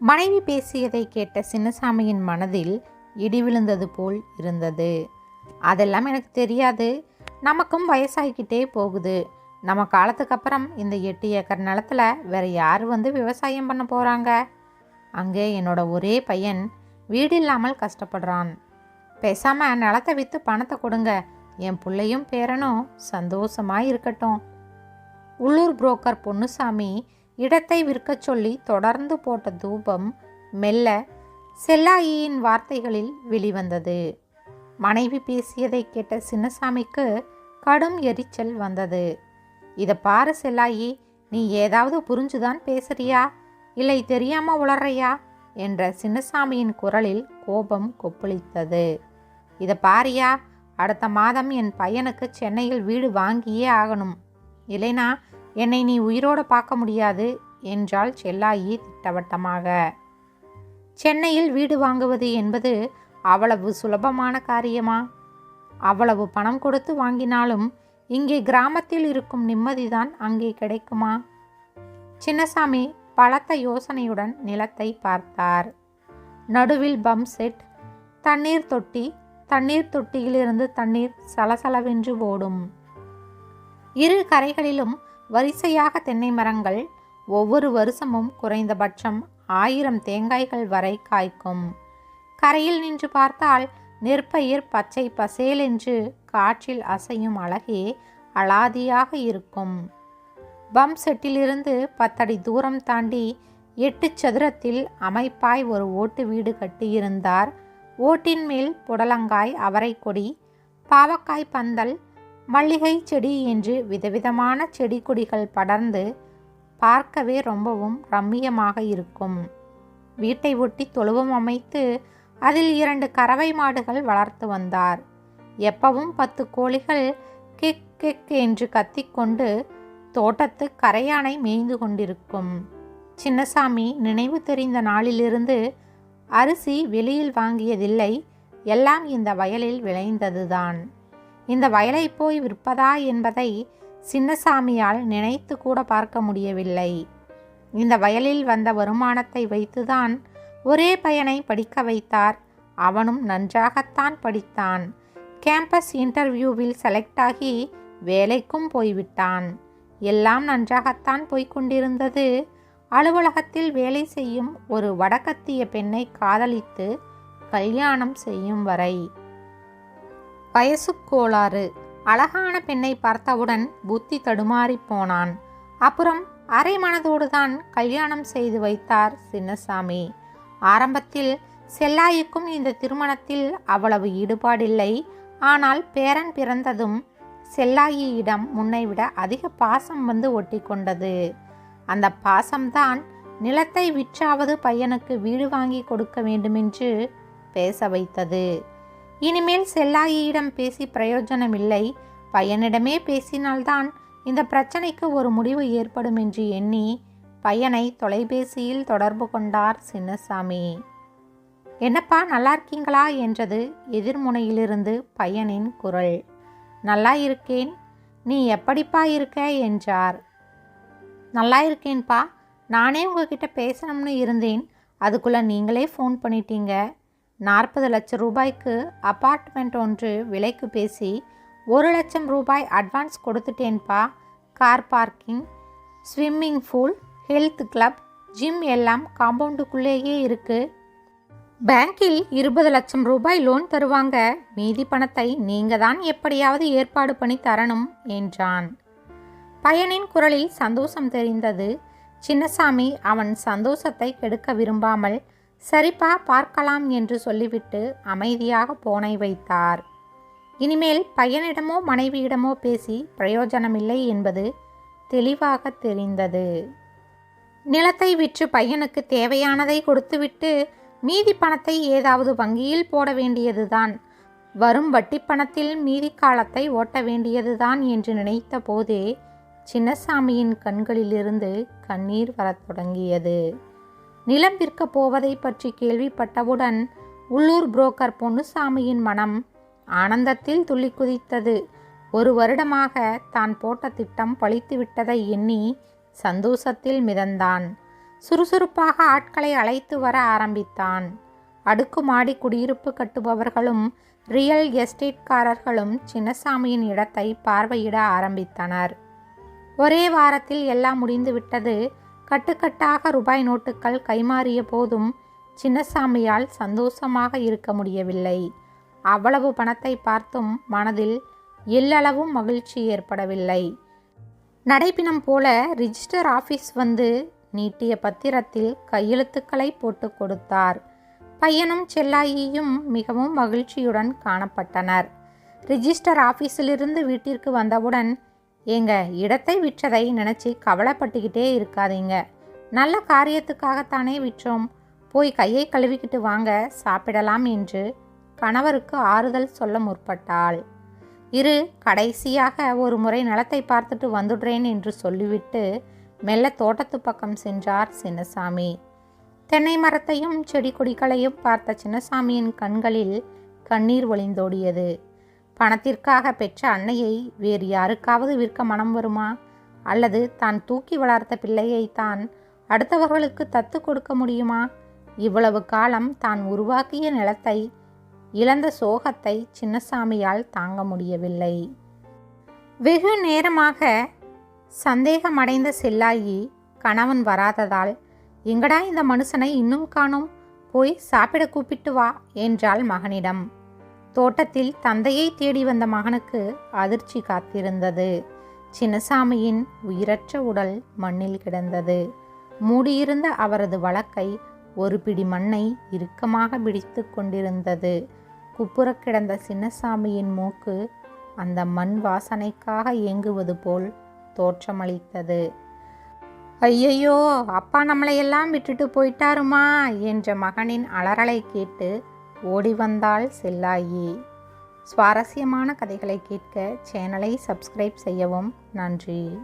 மனைவி பேசியதை கேட்ட சின்னசாமியின் மனதில் இடி விழுந்தது போல் இருந்தது. அதெல்லாம் எனக்கு தெரியாது. நமக்கும் வயசாகிக்கிட்டே போகுது. நம்ம காலத்துக்கு அப்புறம் இந்த எட்டு ஏக்கர் நிலத்துல வேற யார் வந்து விவசாயம் பண்ண போகிறாங்க அங்கே என்னோட ஒரே பையன் வீடு இல்லாமல் கஷ்டப்படுறான். பேசாமல் நிலத்தை விற்று பணத்தை கொடுங்க. என் பிள்ளையும் பேரனும் சந்தோஷமாக இருக்கட்டும். உள்ளூர் புரோக்கர் பொன்னுசாமி இடத்தை விற்கச் சொல்லி தொடர்ந்து போட்ட தூபம் மெல்ல செல்லாயியின் வார்த்தைகளில் வெளிவந்தது. மனைவி பேசியதை கேட்ட சின்னசாமிக்கு கடும் எரிச்சல் வந்தது. இதை பாரு செல்லாயி நீ ஏதாவது புரிஞ்சுதான் பேசுறியா? இல்லை தெரியாம உளறையா? என்ற சின்னசாமியின் குரலில் கோபம் கொப்பளித்தது. இதை பாரியா அடுத்த மாதம் என் பையனுக்கு சென்னையில் வீடு வாங்கியே ஆகணும். இல்லைனா என்னை நீ உயிரோட பார்க்க முடியாது என்றாள் செல்லாயி திட்டவட்டமாக. சென்னையில் வீடு வாங்குவது என்பது அவ்வளவு சுலபமான காரியமா? அவ்வளவு பணம் கொடுத்து வாங்கினாலும் இங்கே கிராமத்தில் இருக்கும் நிம்மதிதான் அங்கே கிடைக்குமா? சின்னசாமி பலத்த யோசனையுடன் நிலத்தை பார்த்தார். நடுவில் பம்ப் செட் தண்ணீர் தொட்டி தண்ணீர் தொட்டியிலிருந்து தண்ணீர் சலசலவென்று ஓடும். இரு கரைகளிலும் வரிசையாக தென்னை மரங்கள் ஒவ்வொரு வருஷமும் குறைந்தபட்சம் ஆயிரம் தேங்காய்கள் வரை காய்க்கும். கரையில் நின்று பார்த்தால் நெற்பயிர் பச்சை பசேலென்று காற்றில் அசையும் அழகே அலாதியாக இருக்கும். பம்ப் செட்டிலிருந்து பத்தடி தூரம் தாண்டி எட்டு சதுரத்தில் அமைப்பாய் ஒரு ஓட்டு வீடு கட்டியிருந்தார். ஓட்டின் மேல் புடலங்காய் அவரைக்கொடி பாவக்காய் பந்தல் மல்லிகை செடி என்று விதவிதமான செடி கொடிகள் படர்ந்து பார்க்கவே ரொம்பவும் ரம்மியமாக இருக்கும். வீட்டை ஒட்டி தொழுவம் அமைத்து அதில் இரண்டு கறவை மாடுகள் வளர்த்து வந்தார். எப்பவும் பத்து கோழிகள் கிக் கிக் என்று கத்திக்கொண்டு தோட்டத்து கரையானை மேய்ந்து கொண்டிருக்கும். சின்னசாமி நினைவு தெரிந்த நாளிலிருந்து அரிசி வெளியில் வாங்கியதில்லை எல்லாம் இந்த வயலில் விளைந்ததுதான். இந்த வயலை போய் விற்பதா என்பதை சின்னசாமியால் நினைத்து கூட பார்க்க முடியவில்லை. இந்த வயலில் வந்த வருமானத்தை வைத்துதான் ஒரே பையனை படிக்க வைத்தார். அவனும் நன்றாகத்தான் படித்தான். கேம்பஸ் இன்டர்வியூவில் செலக்ட் ஆகி வேலைக்கும் போய்விட்டான். எல்லாம் நன்றாகத்தான் போய்கொண்டிருந்தது அலுவலகத்தில் வேலை செய்யும் ஒரு வடக்கத்திய பெண்ணை காதலித்து கல்யாணம் செய்யும் வரை வயசுக் கோளாறு. அழகான பெண்ணை பார்த்தவுடன் புத்தி தடுமாறி போனான். அப்புறம் அரை மனதோடு தான் கல்யாணம் செய்து வைத்தார் சின்னசாமி. ஆரம்பத்தில் செல்லாய்க்கும் இந்த திருமணத்தில் அவ்வளவு ஈடுபாடில்லை. ஆனால் பேரன் பிறந்ததும் செல்லாயியிடம் முன்னை விட அதிக பாசம் வந்து ஒட்டி கொண்டது. அந்த பாசம்தான் நிலத்தை விற்றாவது பையனுக்கு வீடு வாங்கி கொடுக்க வேண்டுமென்று பேச வைத்தது. இனிமேல் செல்லாயியிடம் பேசி பிரயோஜனமில்லை. பையனிடமே பேசினால்தான் இந்த பிரச்சனைக்கு ஒரு முடிவு ஏற்படும் என்று எண்ணி பையனை தொலைபேசியில் தொடர்பு கொண்டார் சின்னசாமி. என்னப்பா நல்லா இருக்கீங்களா? என்றது எதிர்முனையிலிருந்து பையனின் குரல். நல்லா இருக்கேன். நீ எப்படிப்பா இருக்க? என்றார். நல்லா இருக்கேன்ப்பா நானே உங்ககிட்ட பேசணும்னு இருந்தேன். அதுக்குள்ளே நீங்களே ஃபோன் பண்ணிட்டீங்க. நாற்பது லட்சம் ரூபாய்க்கு அப்பார்ட்மெண்ட் ஒன்று விலைக்கு பேசி ஒரு லட்சம் ரூபாய் advance கொடுத்துட்டேன்ப்பா car parking swimming pool health club gym எல்லாம் காம்பவுண்டுக்குள்ளேயே இருக்குது பேங்கில் இருபது லட்சம் ரூபாய் லோன் தருவாங்க. மீதி பணத்தை நீங்கள் தான் எப்படியாவது ஏற்பாடு பண்ணி தரணும் என்றான். பையனின் குரலில் சந்தோஷம் தெரிந்தது. சின்னசாமி அவன் சந்தோஷத்தை கெடுக்க விரும்பாமல் சரிப்பா பார்க்கலாம் என்று சொல்லிவிட்டு அமைதியாக போனை வைத்தார். இனிமேல் பையனிடமோ மனைவியிடமோ பேசி பிரயோஜனமில்லை என்பது தெளிவாக தெரிந்தது. நிலத்தை விற்று பையனுக்கு தேவையானதை கொடுத்துவிட்டு மீதி பணத்தை ஏதாவது வங்கியில் போட வேண்டியதுதான். வரும் வட்டி பணத்தில் மீதி காலத்தை ஓட்ட வேண்டியதுதான் என்று நினைத்த போதே சின்னசாமியின் கண்களிலிருந்து கண்ணீர் வரத் தொடங்கியது. நிலம் விற்க போவதை பற்றி கேள்விப்பட்டவுடன் உள்ளூர் புரோக்கர் பொன்னுசாமியின் மனம் ஆனந்தத்தில் துள்ளி குதித்தது ஒரு வருடமாக தான் போட்ட திட்டம் பழித்து விட்டதை எண்ணி சந்தோஷத்தில் மிதந்தான். சுறுசுறுப்பாக ஆட்களை அழைத்து வர ஆரம்பித்தான். அடுக்குமாடி குடியிருப்பு கட்டுபவர்களும் ரியல் எஸ்டேட்காரர்களும் சின்னசாமியின் இடத்தை பார்வையிட ஆரம்பித்தனர். ஒரே வாரத்தில் எல்லாம் முடிந்துவிட்டது. கட்டுக்கட்டாக ரூபாய் நோட்டுகள் கைமாறிய போதும் சின்னசாமியால் சந்தோஷமாக இருக்க முடியவில்லை. அவ்வளவு பணத்தை பார்த்தும் மனதில் எல்லளவும் மகிழ்ச்சி ஏற்படவில்லை. நடைப்பினம் போல ரிஜிஸ்டர் ஆஃபீஸ் வந்து நீட்டிய பத்திரத்தில் கையெழுத்துக்களை போட்டு கொடுத்தார். பையனும் செல்லாயியும் மிகவும் மகிழ்ச்சியுடன் காணப்பட்டனர். ரிஜிஸ்டர் ஆஃபீஸிலிருந்து வீட்டிற்கு வந்தவுடன் ஏங்க இடத்தை விற்றதை நினச்சி கவலைப்பட்டுக்கிட்டே இருக்காதீங்க. நல்ல காரியத்துக்காகத்தானே விற்றோம். போய் கையை கழுவிக்கிட்டு வாங்க சாப்பிடலாம் என்று கணவருக்கு ஆறுதல் சொல்ல முற்பட்டாள். இரு கடைசியாக ஒரு முறை நிலத்தை பார்த்துட்டு வந்துடுறேன் என்று சொல்லிவிட்டு மெல்ல தோட்டத்து பக்கம் சென்றார் சின்னசாமி. தென்னை மரத்தையும் செடி கொடிகளையும் பார்த்த சின்னசாமியின் கண்களில் கண்ணீர் ஒளிந்தோடியது. பணத்திற்காக பெற்ற அன்னையை வேறு யாருக்காவது விற்க மனம் வருமா? அல்லது தான் தூக்கி வளர்த்த பிள்ளையை தான் அடுத்தவர்களுக்கு தத்து கொடுக்க முடியுமா? இவ்வளவு காலம் தான் உருவாக்கிய நிலத்தை இழந்த சோகத்தை சின்னசாமியால் தாங்க முடியவில்லை. வெகு நேரமாக சந்தேகமடைந்த செல்லாயி கணவன் வராததால் எங்கடா இந்த மனுஷனை இன்னும் காணோம்? போய் சாப்பிட கூப்பிட்டு வா என்றாள் மகனிடம். தோட்டத்தில் தந்தையை தேடி வந்த மகனுக்கு அதிர்ச்சி காத்திருந்தது. சின்னசாமியின் உயிரற்ற உடல் மண்ணில் கிடந்தது. மூடியிருந்த அவரது வழக்கை ஒரு பிடி மண்ணை இறுக்கமாக பிடித்து கொண்டிருந்தது. குப்புறக் கிடந்த சின்னசாமியின் மூக்கு அந்த மண் வாசனைக்காக இயங்குவது போல் தோற்றமளித்தது. ஐயையோ அப்பா நம்மளையெல்லாம் விட்டுட்டு போயிட்டாருமா? என்ற மகனின் அலறலை கேட்டு ஓடி வந்தாள் செல்லாயி. சுவாரஸ்யமான கதைகளை கேட்க சேனலை சப்ஸ்கிரைப் செய்யவும் நன்றி.